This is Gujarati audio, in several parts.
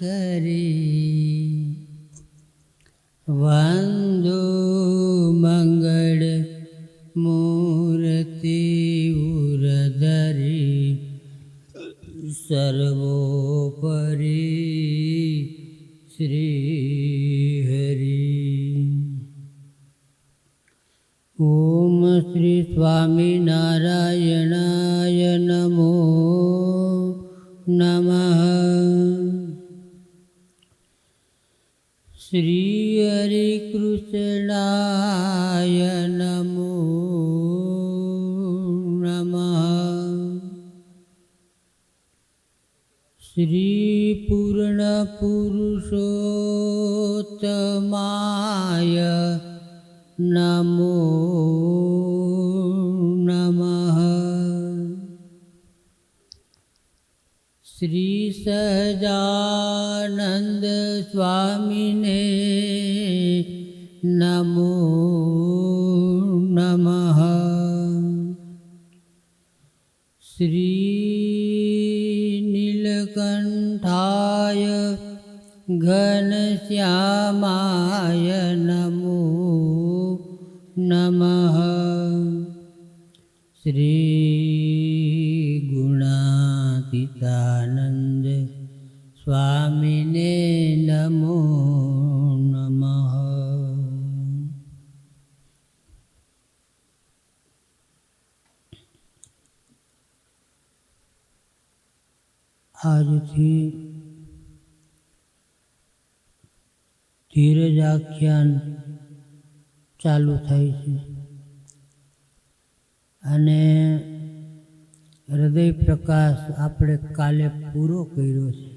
કરી. વંદો મંગળ મૂર્તિ ઉરધરી સર્વોપરી શ્રી હરિ ઓમ શ્રી સ્વામિનારાયણાય શ્રી હરિકૃષ્ણાય નમો નમઃ. શ્રી પૂર્ણ પુરુષોત્તમાય નમો શ્રી સહજાનંદ સ્વામીને નમો નમઃ. શ્રી નીલકંઠાય ઘનશ્યામાય નમો નમઃ. શ્રી ગુણાતીતાનંદ સ્વામીને નમો નમઃ આજથી ધીરજ આખ્યાન ચાલુ થાય છે. અને હૃદય પ્રકાશ આપણે કાલે પૂરો કર્યો છે.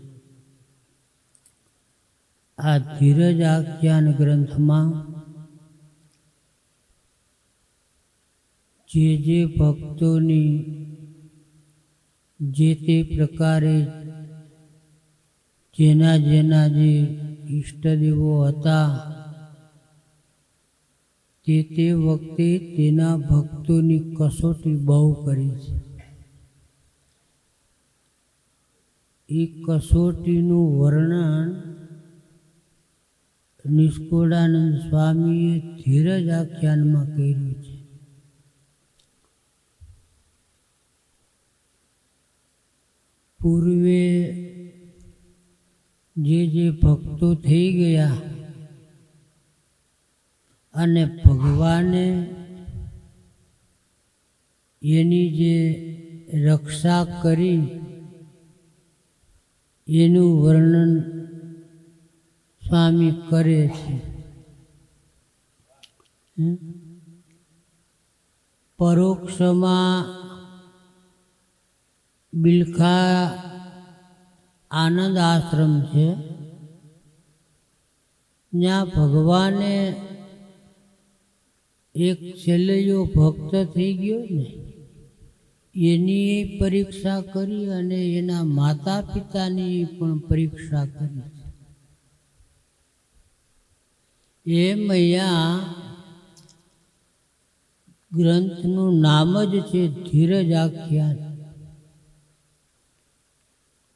આ ધીરજ આખ્યાન ગ્રંથમાં જે જે ભક્તોની જે તે પ્રકારે જેના જેના જે ઈષ્ટદેવો હતા, તે તે વખતે તેના ભક્તોની કસોટી બહુ કરી છે. એ કસોટીનું વર્ણન નિષ્કુળાનંદ સ્વામીએ ધીરજ આખ્યાનમાં કર્યું છે. પૂર્વે જે જે ભક્તો થઈ ગયા અને ભગવાને એની જે રક્ષા કરી એનું વર્ણન સ્વામી કરે છે? પરોક્ષમાં બિલખા આનંદ આશ્રમ છે ત્યાં ભગવાને એક છેલ્લેયો ભક્ત થઈ ગયો ને એની પરીક્ષા કરી અને એના માતા પિતાની પણ પરીક્ષા કરી. એમ અહીંયા ગ્રંથનું નામ જ છે ધીરજ આખ્યાન.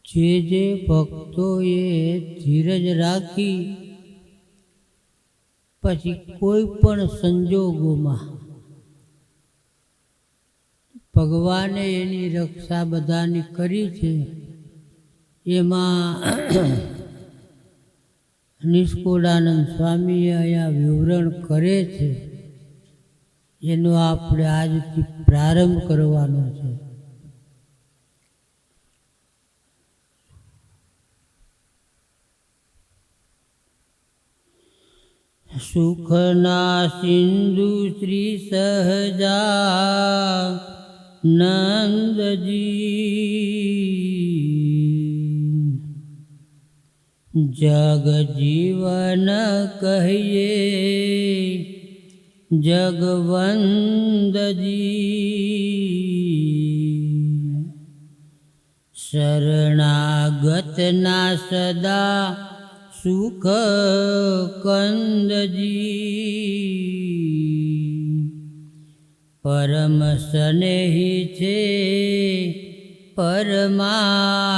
જે જે ભક્તોએ ધીરજ રાખી, પછી કોઈ પણ સંજોગોમાં ભગવાને એની રક્ષા બધાની કરી છે. એમાં નિષ્કુળાનંદ સ્વામીએ અહીંયા વિવરણ કરે છે. એનો આપણે આજથી પ્રારંભ કરવાનો છે. સુખના સિંધુ શ્રી સહજા નંદજી જગ જીવન કહીએ જગવંદજી શરણાગતના સદા સુખ કંદજી પરમ સ્નેહી છે પરમાનંદજી.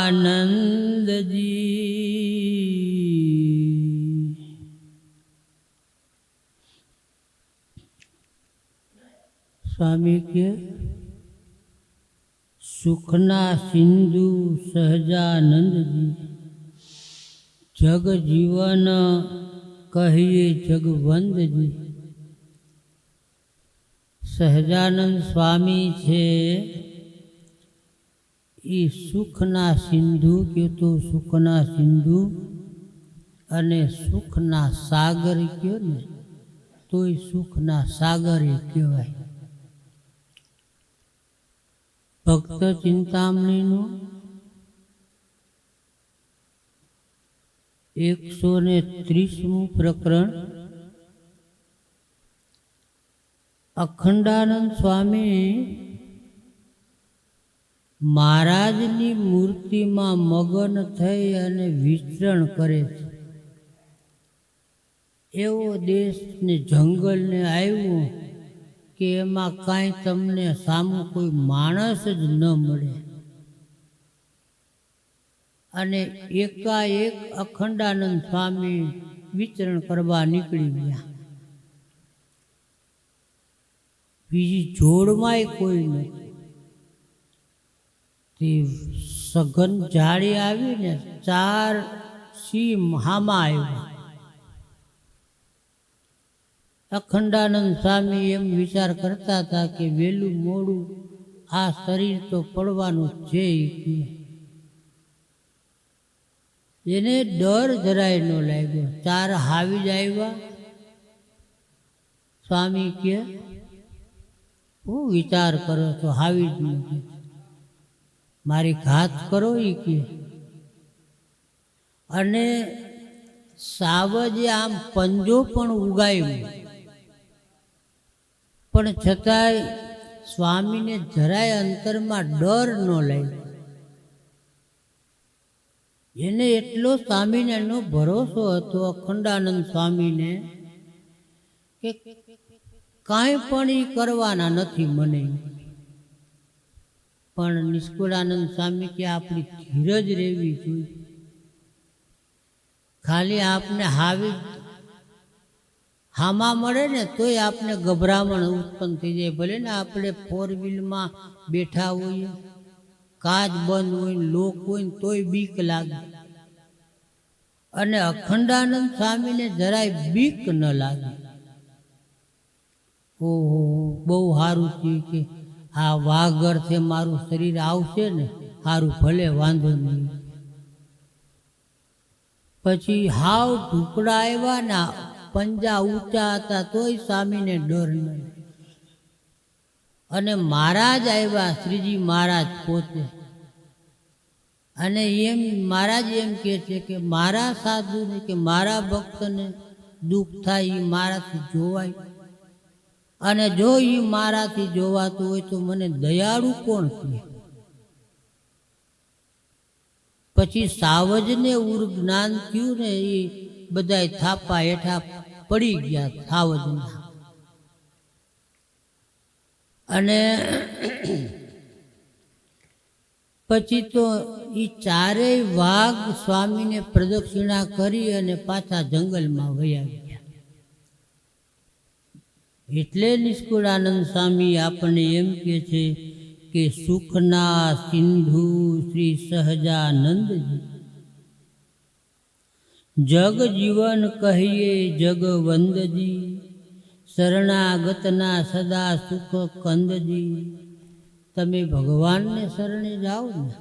સ્વામી કે સુખના સિંધુ સહજાનંદજી જગ જીવન કહીએ જગવંદજી. સહજાનંદ સ્વામી છે. એ સુખના સિંધુ, કયો તો સુખના સિંધુ અને સુખના સાગર કયો ને, તો એ સુખના સાગર એ કહેવાય. ભક્ત ચિંતામણીનું એકસો ને ત્રીસમું પ્રકરણ અખંડાનંદ સ્વામી મહારાજની મૂર્તિમાં મગન થઈ અને વિચરણ કરે છે. એવો દેશને, જંગલને આવ્યું કે એમાં કાંઈ તમને સામું કોઈ માણસ જ ન મળે. અને એકાએક અખંડાનંદ સ્વામી વિચરણ કરવા નીકળી ગયા. બીજી જોડમાંય કોઈ નથી. તે સઘન જાળી આવીને ચાર સિંહ હામાં આવ્યા. અખંડાનંદ સ્વામી એમ વિચાર કરતા હતા કે વહેલું મોડું આ શરીર તો પડવાનું છે એને ડર જરાય ન લાગ્યો. ચાર હાવી જ આવ્યા. સ્વામી કે હું વિચાર કરો છો, હાવી જ મારી ઘાત કરો એ કે. અને સાવજે આમ પંજો પણ ઉગાવ્યો પણ છતાંય સ્વામીને જરાય અંતરમાં ડર ન લાગ્યો. એને એટલો સ્વામીને એનો ભરોસો હતો, અખંડાનંદ સ્વામીને, કે કાંઈ પણ એ કરવાના નથી મને. પણ નિષ્કુળાનંદ સ્વામી કે આપણી ધીરજ રહેવી જોઈએ. ખાલી આપને હાવી હામા મળે ને તોય આપને ગભરામણ ઉત્પન્ન થઈ જાય. ભલે ને આપણે ફોર વ્હીલમાં બેઠા હોઈએ કાચ બંધ હોય લોક હોય ને તોય બીક લાગે. અને અખંડાનંદ સ્વામીને જરાય બીક ન લાગે. ઓહો, બહુ સારું થયું છે આ વાઘરથી મારું શરીર આવશે ને સારું ભલે, વાંધો નહીં. પછી હાવ ઢુકડા આવ્યા ના પંજા ઊંચા હતા તોય સ્વામીને ડર નહીં. અને મહારાજ આવ્યા શ્રીજી મહારાજ પોતે. અને એમ, મહારાજ એમ કહે છે કે મારા સાધુને કે મારા ભક્તને દુઃખ થાય એ મારાથી જોવાય. અને જો એ મારાથી જોવાતું હોય તો મને દયાળુ કોણ કહે પછી સાવજને ઉર જ્ઞાન થયું ને એ બધાય થાપા હેઠા પડી ગયા સાવજના. અને પછી તો એ ચારેય વાઘ સ્વામીને પ્રદક્ષિણા કરી અને પાછા જંગલમાં વયા ગયા. એટલે નિષ્કુળાનંદ સ્વામી આપણને એમ કહે છે કે સુખના સિંધુ શ્રી સહજાનંદજી. જગ જીવન કહીએ જગવંદજી શરણાગતના સદા સુખ કંદજી. તમે ભગવાનને શરણે જાઓ ને,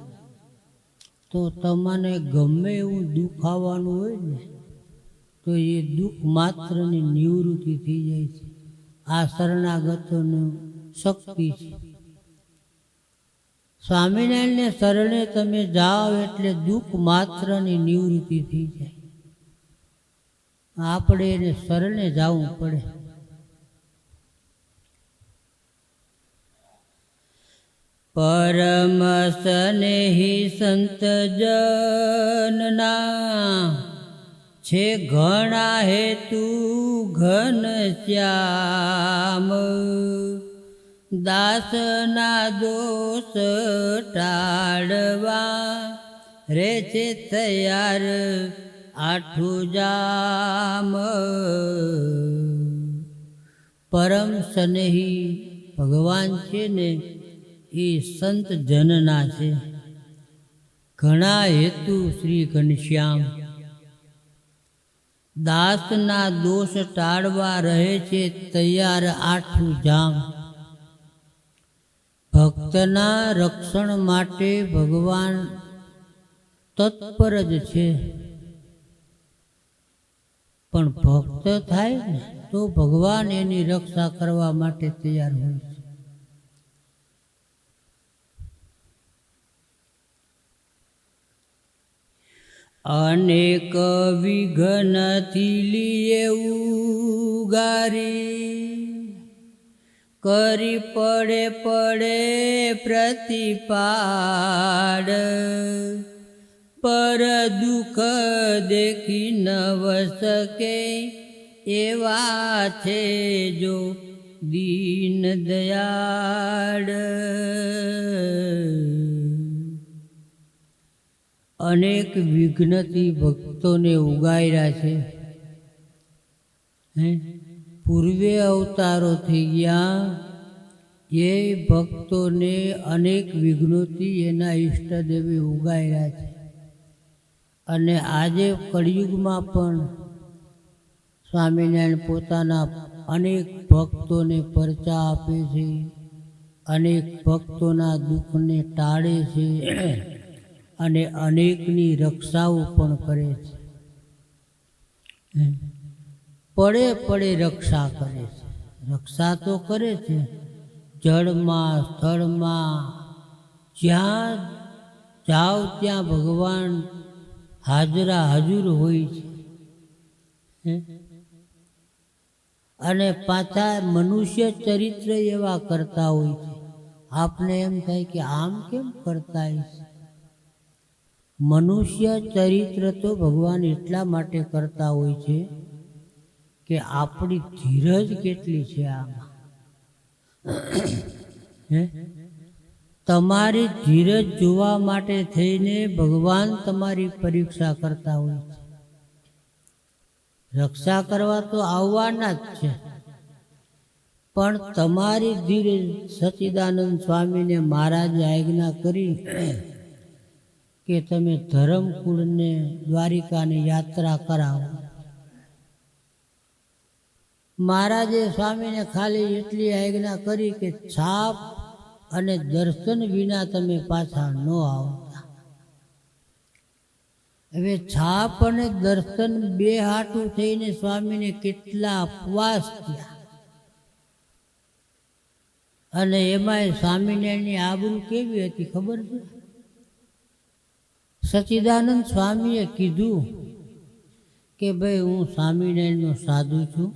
તો તમને ગમે એવું દુઃખ આવવાનું હોય ને, તો એ દુઃખ માત્રની નિવૃત્તિ થઈ જાય છે. આ શરણાગતોનું શક્તિ છે. સ્વામિનારાયણને શરણે તમે જાઓ એટલે દુઃખ માત્રની નિવૃત્તિ થઈ જાય. આપણે એને શરણે જવું પડે. પરમ સ્નેહી સંત જનના છે ઘણા હેતુ ઘન શ્યામ. દાસના દોષ ટાળવા રે છે તૈયાર આઠું જામ. પરમ સનેહી ભગવાન છે ને, એ સંત જનના છે. ઘણા હેતુ શ્રી ઘનશ્યામ. દાસના દોષ ટાળવા રહે છે તૈયાર આઠું જામ. ભક્તના રક્ષણ માટે ભગવાન તત્પર જ છે. પણ ભક્ત થાય ને તો ભગવાન એની રક્ષા કરવા માટે તૈયાર હોય છે. અનેક વિઘ્નથી લીએ ઉગારી. કરી પડે પડે પ્રતિપાડ પર દુઃખ દેખી નવ શકે એવા છે જો દીન દયાળ. અનેક વિઘ્નથી ભક્તોને ઉગાર્યા છે. હે? પૂર્વે અવતારો થઈ ગયા. એ ભક્તોને અનેક વિઘ્નોથી એના ઈષ્ટદેવે ઉગાર્યા છે. અને આજે કળિયુગમાં પણ સ્વામિનારાયણ પોતાના અનેક ભક્તોને પરચા આપે છે. અનેક ભક્તોના દુઃખને ટાળે છે. અને અનેકની રક્ષાઓ પણ કરે છે. પડે પડે રક્ષા કરે છે. રક્ષા તો કરે છે. જળમાં, સ્થળમાં, જ્યાં જાઓ ત્યાં ભગવાન હાજરા હાજર હોય છે. અને પાછા મનુષ્ય ચરિત્ર એવા કરતા હોય છે. આપને એમ થાય કે આમ કેમ કરતા હશે મનુષ્ય ચરિત્ર તો ભગવાન એટલા માટે કરતા હોય છે કે આપણી ધીરજ કેટલી છે આમાં. હે? તમારી ધીરજ જોવા માટે થઈને ભગવાન તમારી પરીક્ષા કરતા હોય છે. રક્ષા કરવા તો આવવાના જ છે. પણ તમારી ધીરજ સચિદાનંદ સ્વામીને મહારાજે આજ્ઞા કરી કે તમે ધરમકુળને દ્વારિકાની યાત્રા કરાવો. મહારાજે સ્વામીને ખાલી એટલી આજ્ઞા કરી કે છાપ અને દર્શન વિના તમે પાછા ન આવતા. હવે છાપ અને દર્શન બે હાટું થઈને સ્વામીને કેટલા અપવાસ થયા. અને એમાંય સ્વામિનારાયણની આબરૂ કેવી હતી ખબર છે? સચિદાનંદ સ્વામીએ કીધું કે ભાઈ, હું સ્વામિનારાયણનો સાધુ છું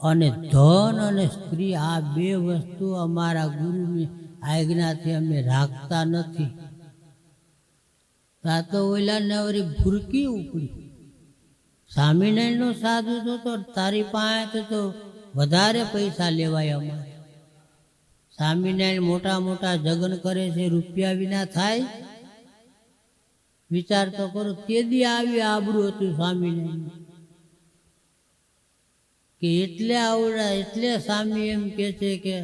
અને ધન અને સ્ત્રી આ બે વસ્તુ અમારા ગુરુની આજ્ઞાથી અમે રાખતા નથી. તા તો ઓલા નવરી ભૂરકી ઉપડી. સ્વામિનારાયણનો સાધુ તો તો તારી પાસે તો વધારે પૈસા લેવાય અમારે. સ્વામિનારાયણ મોટા મોટા જગન કરે છે, રૂપિયા વિના થાય વિચાર તો કરો, તે દી આવી આબરું હતું સ્વામીને. કે એટલે આવડા, એટલે સ્વામી એમ કે છે કે,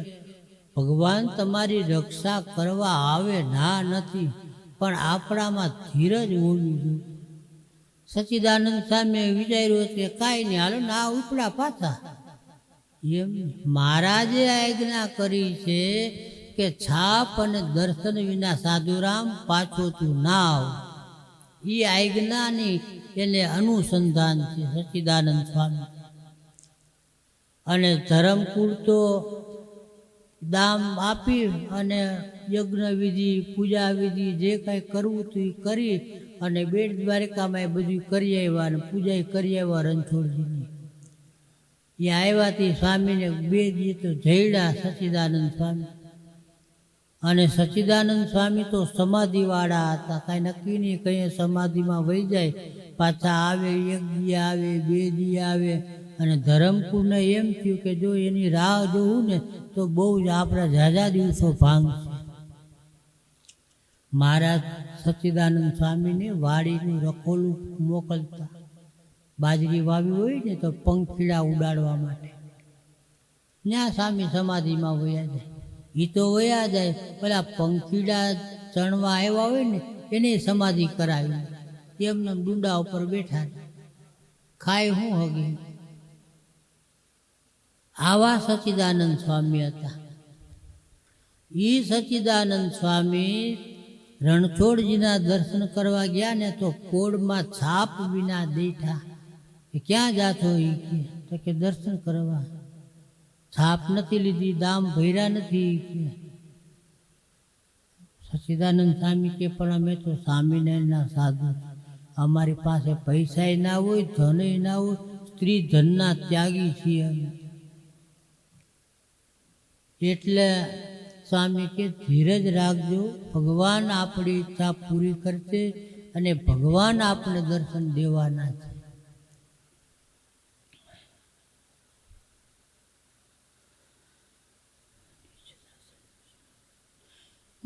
ભગવાન તમારી રક્ષા કરવા આવે ના નથી, પણ આપણામાં ધીરજ હોવી જોઈએ. સચિદાનંદ સ્વામીએ વિચાર્યું હતું કે કાંઈ નહીં, હાલો ના ઉપડા પાછા. એમ મહારાજે આજ્ઞા કરી છે કે છાપ અને દર્શન વિના સાધુરામ પાછો તું ના આવ. એ આજ્ઞાની એને અનુસંધાન છે, સચિદાનંદ સ્વામી. અને ધરમકુળ તો દામ આપી અને યજ્ઞ વિધિ પૂજા વિધિ જે કાંઈ કરવું હતું એ કરી અને બેટ દ્વારકામાં એ બધું કરી આવ્યા અને પૂજા કરી આવ્યા રણછોડજીની. એ આવ્યાથી સ્વામીને બે દી તો જયડા સચિદાનંદ સ્વામી. અને સચિદાનંદ સ્વામી તો સમાધિવાળા હતા. કાંઈ નક્કી નહીં કંઈ સમાધિમાં વહી જાય. પાછા આવે, એક દી આવે, બે દી આવે. અને ધરમપુરને એમ થયું કે જો એની રાહ જોવું ને, તો બહુ જ આપણા ઝાઝા દિવસો ભાંગશે. મહારાજ સચ્ચિદાનંદ સ્વામીને વાડીનું રખોલું મોકલતા. બાજરી વાવી હોય ને તો પંખીડા ઉડાડવા માટે. ત્યાં સ્વામી સમાધિમાં વયા જાય. એ તો વયા જાય. પેલા પંખીડા ચણવા આવ્યા હોય ને, એને સમાધિ કરાવી. એમને ડુંડા ઉપર બેઠા ખાય હું હગી? આવા સચિદાનંદ સ્વામી હતા. એ સચિદાનંદ સ્વામી રણછોડજીના દર્શન કરવા ગયા ને તો કોડમાં છાપ વિના દેઠા. ક્યાં જાતો એ કે દર્શન કરવા. છાપ નથી લીધી, દામ ભર્યા નથી. સચિદાનંદ સ્વામી કે, પણ અમે તો સ્વામિનારાયણના સાધુ અમારી પાસે પૈસા ના હોય ધન ના હોય, સ્ત્રી ધનના ત્યાગી છીએ અમે. એટલે સ્વામી કે, ધીરજ રાખજો, ભગવાન આપણી ઈચ્છા પૂરી કરશે અને ભગવાન આપણે દર્શન દેવાના છે.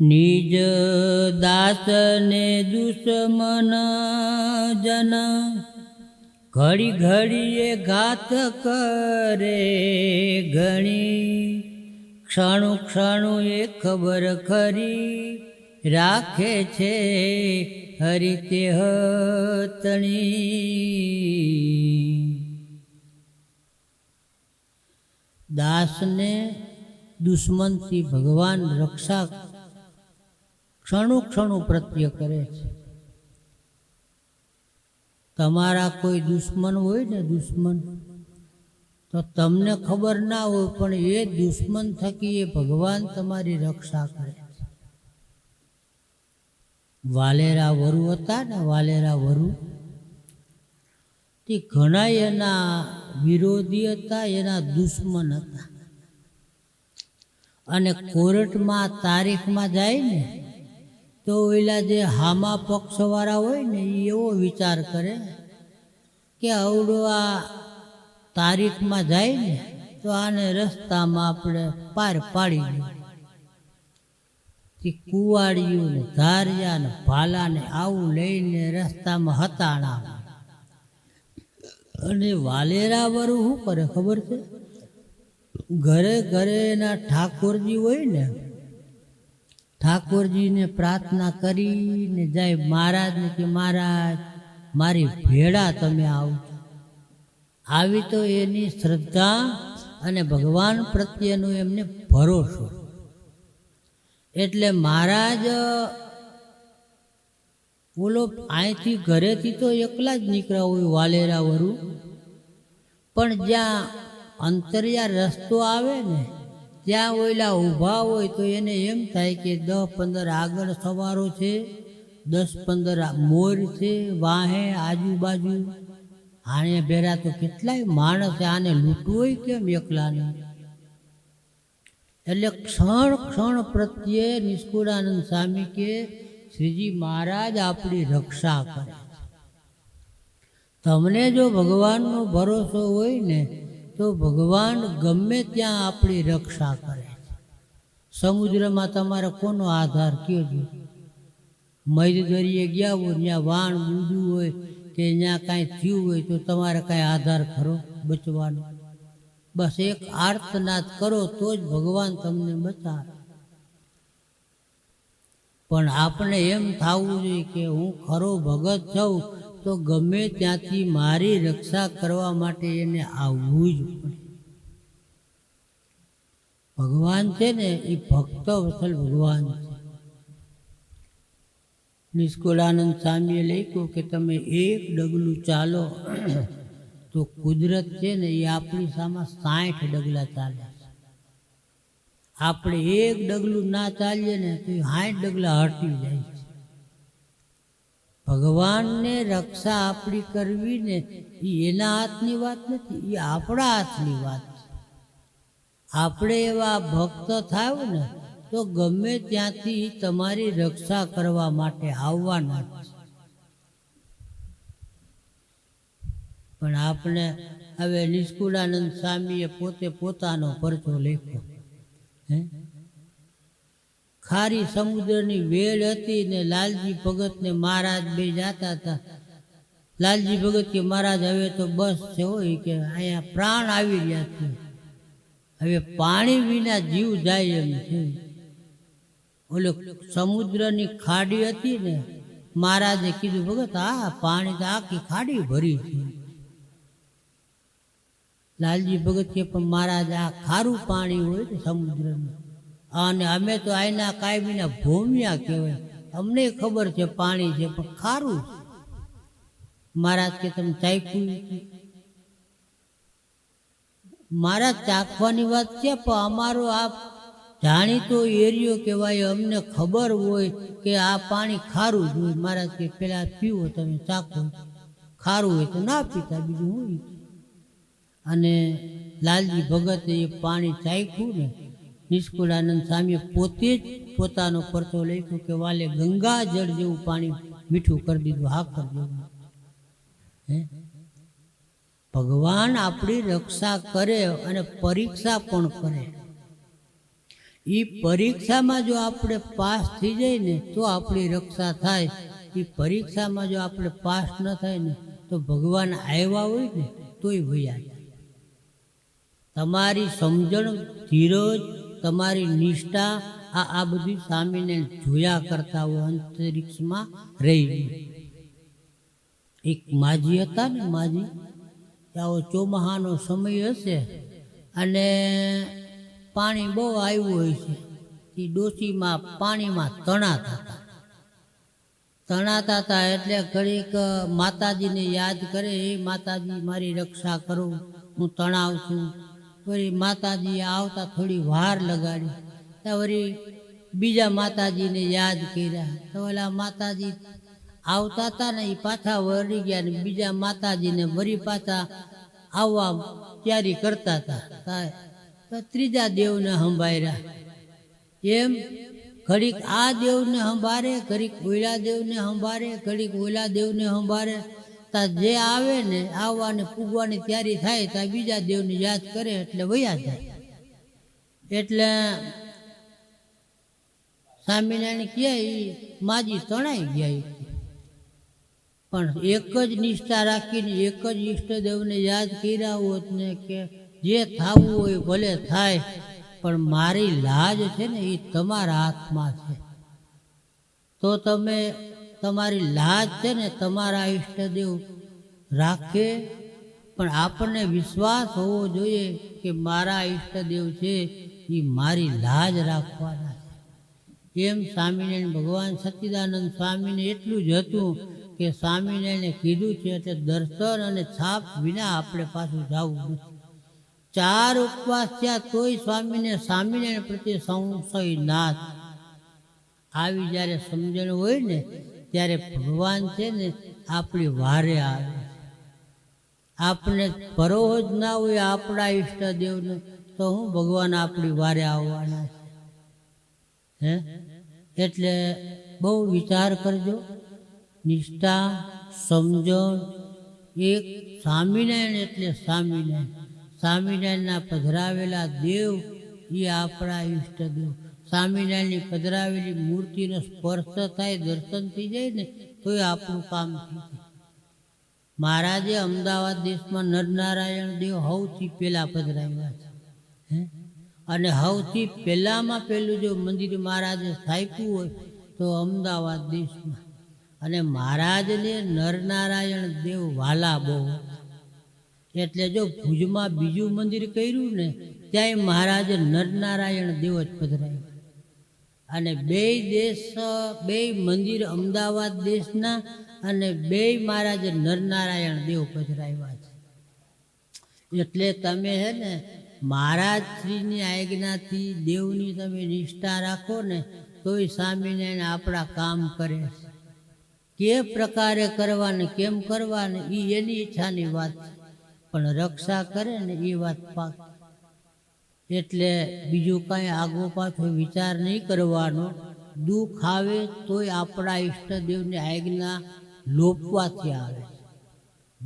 નિજ દાસને દુશ્મન જન, ઘડી ઘડીએ ઘાત કરે ઘણી ક્ષણો ક્ષણો એ ખબર ખરી રાખે છે હરિતે હતણી. દાસને દુશ્મનથી ભગવાન રક્ષા ક્ષણુ ક્ષણુ પ્રત્યે કરે છે. તમારા કોઈ દુશ્મન હોય ને દુશ્મન, તો તમને ખબર ના હોય, પણ એ દુશ્મન થકી એ ભગવાન તમારી રક્ષા કરે છે. વાલેરા વરુ હતા ને, વાલેરા વરુ, તે ઘણા એના વિરોધી હતા, એના દુશ્મન હતા. અને કોર્ટમાં તારીખમાં જાય ને તો ઓલા જે હામા પક્ષવાળા હોય ને એ એવો વિચાર કરે કે અવડો આ તારીખમાં જાય ને, તો આને રસ્તામાં આપણે પાર પાડી દઈએ કુવાડિયું ને, ધારિયા ને, ભાલા આવું લઈને રસ્તામાં હતાણા. અને વાલેરા વરું શું કરે ખબર છે? ઘરે ઘરે એના ઠાકોરજી હોય ને ઠાકોરજીને પ્રાર્થના કરીને જાય મહારાજને કે, મહારાજ, મારી ભેળા તમે આવો. આવી તો એની શ્રદ્ધા અને ભગવાન પ્રત્યેનો એમને ભરોસો. એટલે મહારાજ, બોલો, અહીંથી ઘરેથી તો એકલા જ નીકળ્યા હોય વાલેરા વરું પણ જ્યાં અંતરિયા રસ્તો આવે ને ત્યાં ઓલા ઊભા હોય તો એને એમ થાય કે દસ પંદર આગળ સવારો છે, દસ પંદર મોર છે, વાહે, આજુબાજુ. આને ભેરા તો કેટલાય માણસ આને લૂંટવું હોય કેમ એકલાને? એટલે ક્ષણ ક્ષણ પ્રત્યે નિષ્કુળાનંદ સ્વામી કે શ્રીજી મહારાજ આપણી રક્ષા કરે તમને જો ભગવાનનો ભરોસો હોય ને તો ભગવાન ગમે ત્યાં આપણી રક્ષા કરે સમુદ્રમાં તમારે કોનો આધાર કયો છે મધ દરિયે ગયા હોય, ત્યાં વાણ બુંદું હોય કે ત્યાં કાંઈ થયું હોય તો તમારે કાંઈ આધાર ખરો બચવાનો? બસ એક આર્તનાદ કરો તો જ ભગવાન તમને બચાવે. પણ આપણે એમ થવું જોઈએ કે હું ખરો ભગત છું તો ગમે ત્યાંથી મારી રક્ષા કરવા માટે એને આવવું જ પડે. ભગવાન છે ને, એ ભક્ત વસલ ભગવાન છે. નિષ્કુળાનંદ સ્વામીએ લખ્યું કે તમે એક ડગલું ચાલો, તો કુદરત છે ને, એ આપણી સામે સાઠ ડગલા ચાલે આપણે એક ડગલું ના ચાલીએ ને, તો એ સાઠ ડગલા હટી જાય છે. ભગવાનને રક્ષા આપણી કરવી ને એ એના હાથની વાત નથી, એ આપણા હાથની વાત છે. આપણે એવા ભક્ત થાવ ને તો ગમે ત્યાંથી તમારી રક્ષા કરવા માટે આવવાના પણ આપણે હવે નિષ્કુળાનંદ સ્વામીએ પોતે પોતાનો પરચો લખ્યો, હે? ખારી સમુદ્રની વેળ હતી ને લાલજી ભગત ને મહારાજ બે જાતા હતા. લાલજી ભગત કે, મહારાજ, હવે તો બસ છે હોય કે, અહીંયા પ્રાણ આવી રહ્યા છે. હવે પાણી વિના જીવ જાય એમ છે. ઓલો સમુદ્રની ખાડી હતી ને, મહારાજે કીધું, ભગત, આ પાણી તો આખી ખાડી ભરી છે. લાલજી ભગત કે, પણ મહારાજ, આ ખારું પાણી હોય ને સમુદ્રનું અને અમે તો આઈના કાયમીના ભૂમિયા કહેવાય. અમને ખબર છે પાણી છે, પણ ખારું. મહારાજ કે તમે ચાખ્યું મહારાજ ચાખવાની વાત છે, પણ અમારો આ જાણીતો એરિયો કહેવાય, અમને ખબર હોય કે આ પાણી ખારું જ હોય. મહારાજ કે પેલા પીવો તમે, ચાખો. ખારું હોય તો ના પીતા, બીજું હોય અને લાલજી ભગતે એ પાણી ચાખ્યું ને નિષ્કુળાનંદ સ્વામીએ પોતે જ પોતાનો પરચો લખ્યો કે વાલે ગંગા જળ જેવું પાણી મીઠું કરી દીધું, હા કરી દીધું. હે? ભગવાન આપણી રક્ષા કરે અને પરીક્ષા પણ કરે. એ પરીક્ષામાં જો આપણે પાસ થઈ જાય ને તો આપણી રક્ષા થાય. એ પરીક્ષામાં જો આપણે પાસ ન થાય ને તો ભગવાન આવ્યા હોય ને તોય વયા તમારી સમજણ ધીરજ તમારી નિષ્ઠા આ આ બધી સામીને જોયા કરતા હોય અંતરિક્ષમાં રહી એક માજી હતા ને માજી આવો ચોમાહાનો સમય હશે અને પાણી બહુ આવ્યું હોય છે. એ ડોશીમાં પાણીમાં તણાતા હતા. તણાતા હતા એટલે ઘડીક માતાજીને યાદ કરે એ માતાજી, મારી રક્ષા કરો, હું તણાવ છું. વળી માતાજી આવતા થોડી વાર લગાડી. ત્યાં વળી બીજા માતાજીને યાદ કર્યા. તો ઓલા માતાજી આવતા હતા ને એ પાછા વળી ગયા ને બીજા માતાજીને વળી પાછા આવવા તૈયારી કરતા હતા તો ત્રીજા દેવને સંભાળ્યા. એમ ઘડીક આ દેવને સંભાળે, ઘડીક ઓલા દેવને સંભાળે, ઘડીક ઓલા દેવને સંભાળે. જે આવે ને આવવાની પૂગવાની તૈયારી થાય ત્યાં બીજા દેવની યાદ કરે એટલે વયા જાય. એટલે સ્વામિનારાયણ કહે માજી તણાઈ ગયા પણ એક જ નિષ્ઠા રાખીને એક જ ઈષ્ટદેવને યાદ કર્યા હોત ને કે જે થવું હોય ભલે થાય, પણ મારી લાજ છે ને એ તમારા હાથમાં છે. તો તમે તમારી લાજ છે ને તમારા ઈષ્ટદેવ રાખે, પણ આપણને વિશ્વાસ હોવો જોઈએ કે મારા ઈષ્ટદેવ છે એ મારી લાજ રાખવાના છે. એમ સ્વામિનારાયણ ભગવાન સચ્ચિદાનંદ સ્વામીને એટલું જ હતું કે સ્વામિનારાયણે કીધું છે એટલે દર્શન અને છાપ વિના આપણે પાછું જવું નથી. ચાર ઉપવાસ થયા તોય સ્વામીને સ્વામિનારાયણ પ્રત્યે સંશય નાથ આવી જ્યારે સમજણ હોય ને ત્યારે ભગવાન છે ને, આપણી વારે આવે. આપણે ભરોહો જ ના હોય આપણા ઈષ્ટદેવને, તો હું ભગવાન આપણી વારે આવવાના છે. હે? એટલે બહુ વિચાર કરજો. નિષ્ઠા, સમજણ, એક સ્વામિનારાયણ એટલે સ્વામિનારાયણ. સ્વામિનારાયણના પધરાવેલા દેવ એ આપણા ઈષ્ટદેવ. સ્વામિનારાયણની પધરાવેલી મૂર્તિનો સ્પર્શ થાય, દર્શન થઈ જાય ને તોય આપણું કામ થઈ મહારાજે અમદાવાદ દેશમાં નરનારાયણ દેવ સૌથી પહેલાં પધરાવ્યા છે, હે? અને સૌથી પહેલાંમાં પહેલું જો મંદિર મહારાજે સ્થાપ્યું હોય, તો અમદાવાદ દેશમાં. અને મહારાજને નરનારાયણ દેવ વાલા બહુ એટલે જો ભુજમાં બીજું મંદિર કર્યું ને, ત્યાંય મહારાજે નરનારાયણ દેવ જ પધરાવ્યા. અને બે દેશ બે મંદિર અમદાવાદ દેશના અને બે મહારાજ નરનારાયણ દેવ પધરાવ્યા છે. એટલે તમે હે ને મહારાજ આજ્ઞાથી દેવની તમે નિષ્ઠા રાખો ને તોય સ્વામિનારાયણ આપણા કામ કરે છે. કે પ્રકારે કરવાને કેમ કરવાને એ એની ઈચ્છાની વાત પણ રક્ષા કરે ને એ વાત પાક. એટલે બીજું કાંઈ આગો પાછો વિચાર નહીં કરવાનો. દુઃખ આવે તોય આપણા ઈષ્ટદેવની આજ્ઞા લોપવાથી આવે.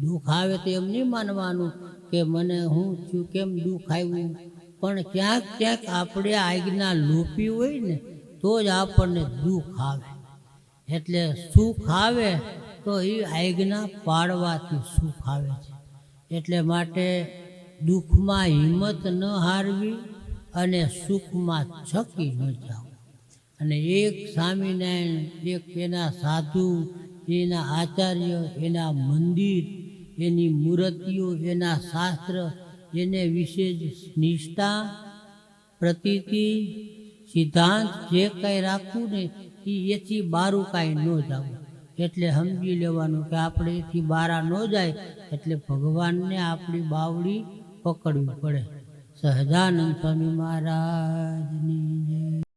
દુઃખ આવે તો એમ નહીં માનવાનું કે મને હું છું, કેમ દુઃખ આવ્યું? પણ ક્યાંક ક્યાંક આપણે આજ્ઞા લોપી હોય ને, તો જ આપણને દુઃખ આવે. એટલે સુખ આવે તો એ આજ્ઞા પાડવાથી સુખ આવે છે. એટલે માટે દુઃખમાં હિંમત ન હારવી અને સુખમાં છકી ન જાવ. અને એક સ્વામિનારાયણ, એક એના સાધુ, એના આચાર્ય, એના મંદિર, એની મૂર્તિઓ, એના શાસ્ત્ર, એને વિશે જ નિષ્ઠા, પ્રતીતિ, સિદ્ધાંત જે કાંઈ રાખવું ને એ એથી બારું કાંઈ ન જવું. એટલે સમજી લેવાનું કે આપણે એથી બારા ન જાય, એટલે ભગવાનને આપણી બાવડી પકડવી પડે. સહજાનંદ સ્વામી મહારાજની જય.